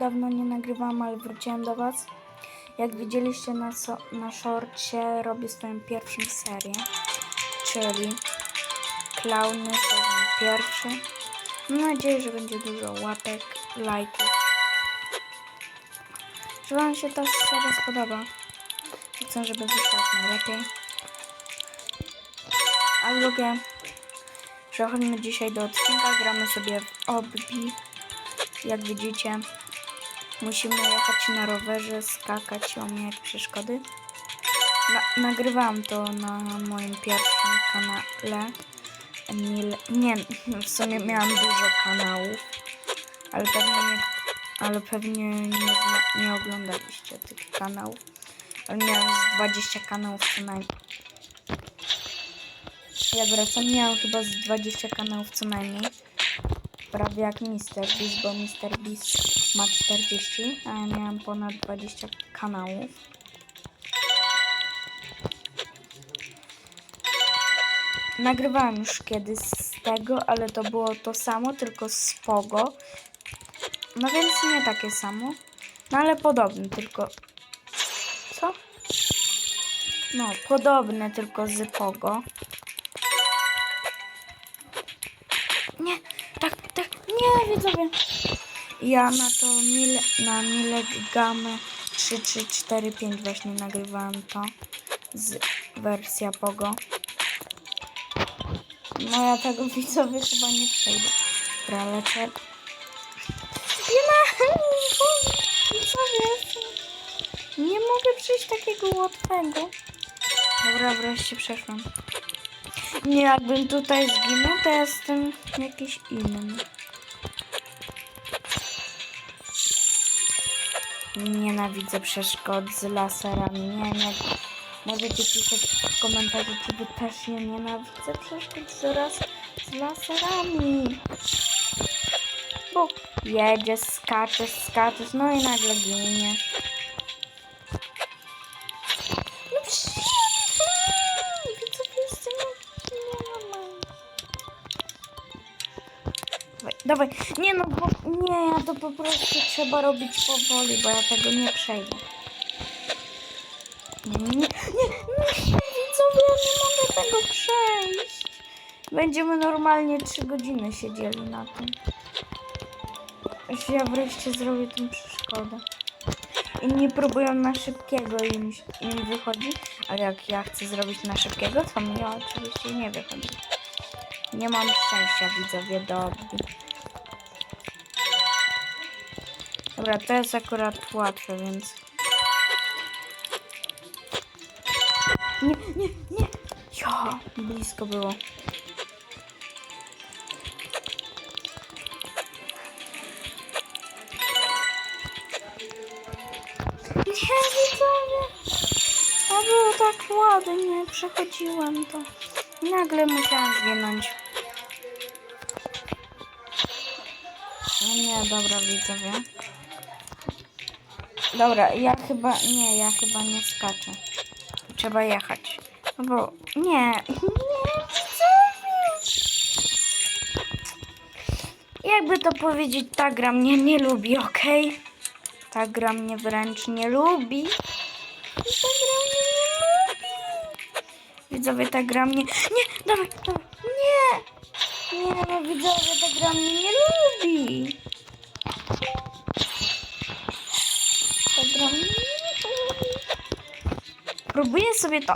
dawno nie nagrywałam, ale wróciłem do Was. Jak widzieliście na, so, na szorcie, robię swoją pierwszą serię, czyli Klauny sezon pierwszy. Mam nadzieję, że będzie dużo łapek, lajków. Że Wam się ta seria spodoba. Chcę, żeby wyszła najlepiej. A drugie, przechodzimy dzisiaj do odcinka, gramy sobie w obbi. Jak widzicie, musimy jechać na rowerze, skakać, omijać przeszkody. Na, nagrywałam to na moim pierwszym kanale. Nie, w sumie miałam dużo kanałów, ale pewnie nie, ale pewnie nie, nie oglądaliście tych kanałów. Ale miałam z 20 kanałów co najmniej. Ja wracam, miałam chyba z 20 kanałów co najmniej. Prawie jak Mr. Beast, bo Mr. Beast ma 40, a ja miałam ponad 20 kanałów. Nagrywałam już kiedyś z tego, ale to było to samo, tylko z Pogo. No więc nie takie samo. No ale podobne, tylko... Co? No, podobne, tylko z Pogo. Widzowie. Ja na to mil, na Milek Gamę 3345 właśnie nagrywałam to z wersja Pogo. No ja tego widzowie chyba nie przejdę. Dobra, lecę. Nie ma, widzowie, nie mogę przejść takiego łatwego. Dobra, wreszcie przeszłam. Nie, jakbym tutaj zginął, to jestem jakiś inny. Nienawidzę przeszkód z laserami. Nie, nie. Możecie pisać w komentarzu, czy wy też je nienawidzę przeszkód z, z laserami. Bo jedziesz, skaczesz, skaczesz, no i nagle giniesz. Dawaj. Nie no, bo nie, to po prostu trzeba robić powoli, bo ja tego nie przejdę. Nie, nie, nie, nie, widzowie, ja nie mogę tego przejść. Będziemy normalnie 3 godziny siedzieli na tym. Aż ja wreszcie zrobię tę przeszkodę. Inni próbują na szybkiego im, im wychodzi, ale jak ja chcę zrobić na szybkiego, to mi oczywiście nie wychodzi. Nie mam szczęścia, widzowie, do. Dobra, to jest akurat łatwe, więc... Nie, nie, nie! Jo, blisko było. A było tak ładnie, przechodziłem to. Nagle musiałam zginąć. No nie, dobra widzowie. Dobra, ja chyba, nie, ja chyba nie skaczę. Trzeba jechać. No bo, nie, nie. Jakby to powiedzieć, ta gra mnie nie lubi, okej? Ta gra mnie wręcz nie lubi. Ta gra mnie nie lubi. Widzowie, ta gra mnie... Nie, dawaj, dawaj, nie! Nie, no widzowie, ta gra mnie nie lubi. Lubi. Próbuję sobie to.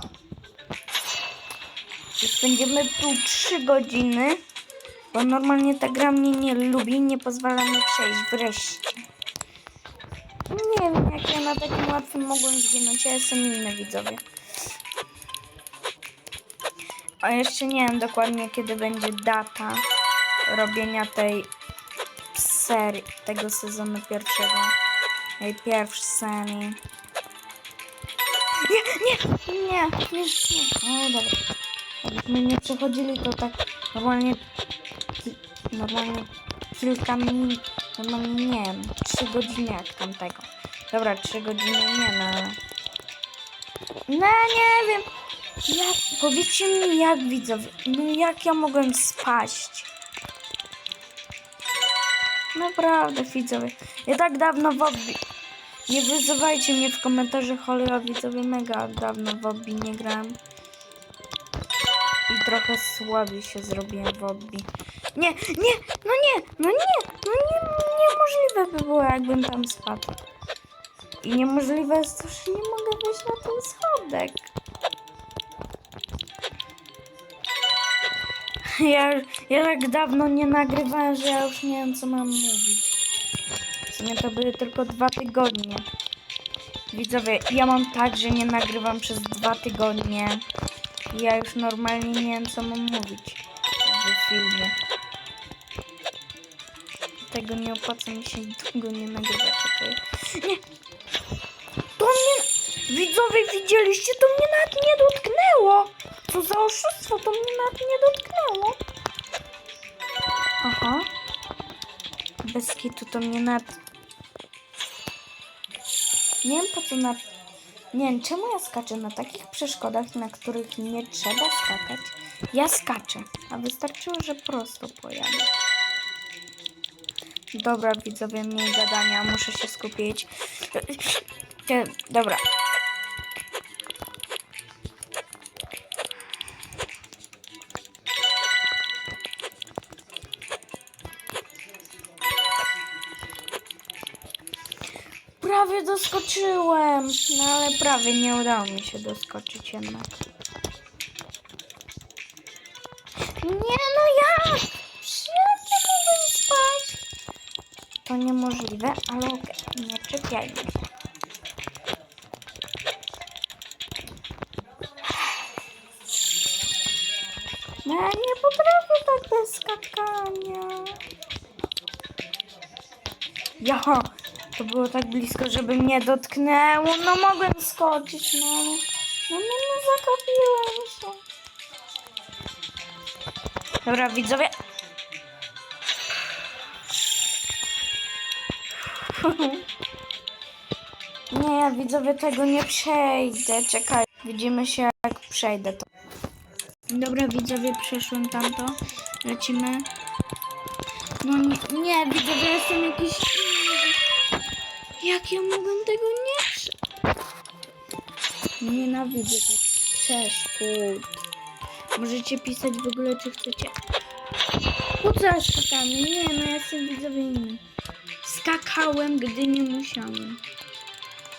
I spędzimy tu 3 godziny, bo normalnie ta gra mnie nie lubi, nie pozwala mi przejść wreszcie. Nie wiem, jak ja na takim łatwym mogłem zginąć. Ja jestem inny, widzowie. A jeszcze nie wiem dokładnie, kiedy będzie data robienia tej serii, tego sezonu pierwszego. Pierwszej serii. Nie, nie, nie, nie, nie. O, dobra. Jakbyśmy nie przechodzili, to tak normalnie, normalnie kilka minut, normalnie nie wiem, trzy godziny jak tamtego. Dobra, trzy godziny nie no. No nie wiem. Jak, powiedzcie mi jak widzowie, no jak ja mogłem spaść? Naprawdę, widzowie. Ja tak dawno w. Nie wyzywajcie mnie w komentarzach, ja widzowie mega dawno w obbi nie grałem. I trochę słabiej się zrobiłem w obbi. Nie, nie, no nie, no nie, no nie, niemożliwe by było jakbym tam spadł. I niemożliwe jest to, że nie mogę wejść na ten schodek. Ja, ja tak dawno nie nagrywałem, że ja już nie wiem co mam mówić. Sumie to były tylko dwa tygodnie. Widzowie, ja mam tak, że nie nagrywam przez dwa tygodnie. Ja już normalnie nie wiem co mam mówić w filmie. Tego nie opłaca mi się długo nie nagrywać. Czekaj. Nie! To mnie... Widzowie, widzieliście? To mnie nawet nie dotknęło! Co za oszustwo, to mnie nawet nie dotknęło. Aha. Bez kitu to mnie nawet... Nie wiem po co na... Nie wiem, czemu ja skaczę na takich przeszkodach, na których nie trzeba skakać. Ja skaczę, a wystarczyło, że prosto pojadę. Dobra, widzowie, mniej gadania, muszę się skupić. Dobra. Prawie doskoczyłem, no ale prawie nie udało mi się doskoczyć jednak. Nie no jak? Ja mogłem spać? To niemożliwe, ale okej, nie czepiajmy się. No ja nie potrafię tak bez skakania. Jaha, to było tak blisko, żeby mnie dotknęło. No mogłem skoczyć, no. No, no, no zakapiłem się. Dobra, widzowie. Nie, ja widzowie tego nie przejdę. Czekaj, widzimy się jak przejdę to. Dobra, widzowie, przeszłem tamto. Lecimy. No nie, nie widzowie, jestem jakiś... Jak ja mogłem tego nie prze... Nienawidzę tak przeszkód. Możecie pisać w ogóle, czy chcecie. Po co ja skakałem? Nie, no ja jestem widzowie inny. Skakałem, gdy nie musiałem.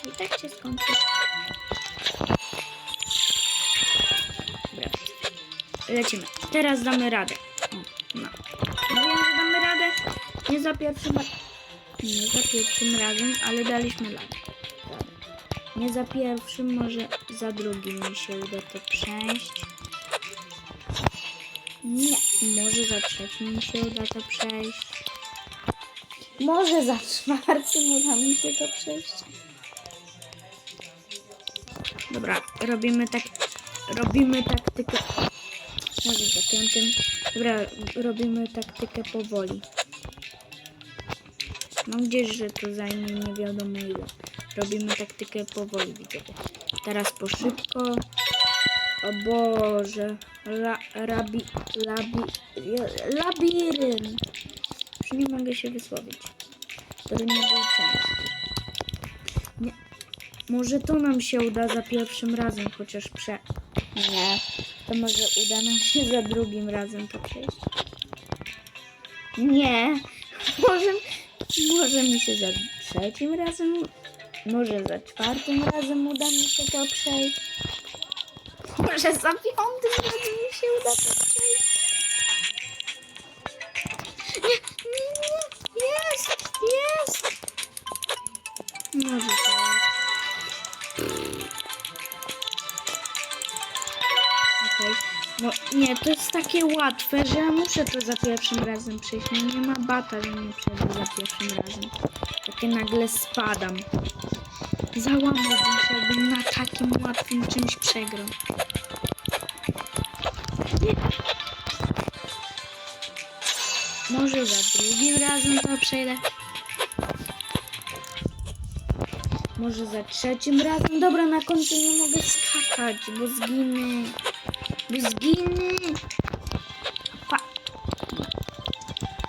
I tak się skończy. Dobra. Lecimy. Teraz damy radę. No. Mówiłem, że damy radę. Nie za pierwszym razem. Nie za pierwszym razem, ale daliśmy radę. Nie za pierwszym, może za drugim mi się uda to przejść. Nie, może za trzecim mi się uda to przejść. Może za czwartym uda mi się to przejść. Dobra, robimy tak. Robimy taktykę. Może za piątym. Dobra, robimy taktykę powoli. Mam gdzieś, że to zajmie nie wiadomo ile. Robimy taktykę powoli, widzowie. Teraz po szybko. O Boże. La, rabi, labi, labirynt. Już nie mogę się wysłowić. Który nie był. Nie. Może to nam się uda za pierwszym razem, chociaż prze... Nie. To może uda nam się za drugim razem to przejść. Nie. Może, może mi się za trzecim razem, może za czwartym razem uda mi się to przejść. Może za piątym razem mi się uda to przejść. Nie, nie, nie. Jest, jest. Może to No nie, to jest takie łatwe, że muszę to za pierwszym razem przejść. No nie ma bata, że nie przejdę za pierwszym razem. Takie nagle spadam. Załamałbym się, jakbym na takim łatwym czymś przegrał. Może za drugim razem to przejdę. Może za trzecim razem. Dobra, na końcu nie mogę skakać, bo zginę. Zginy! Pa.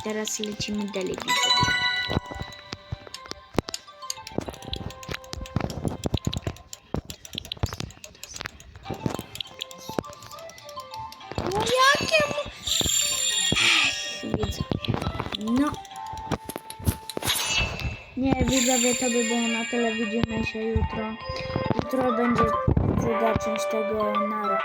Teraz lecimy dalej. No jakie. Widzę. No. Nie, widzowie, to by było na tyle. Widzimy się jutro. Jutro będzie druga część tego nara.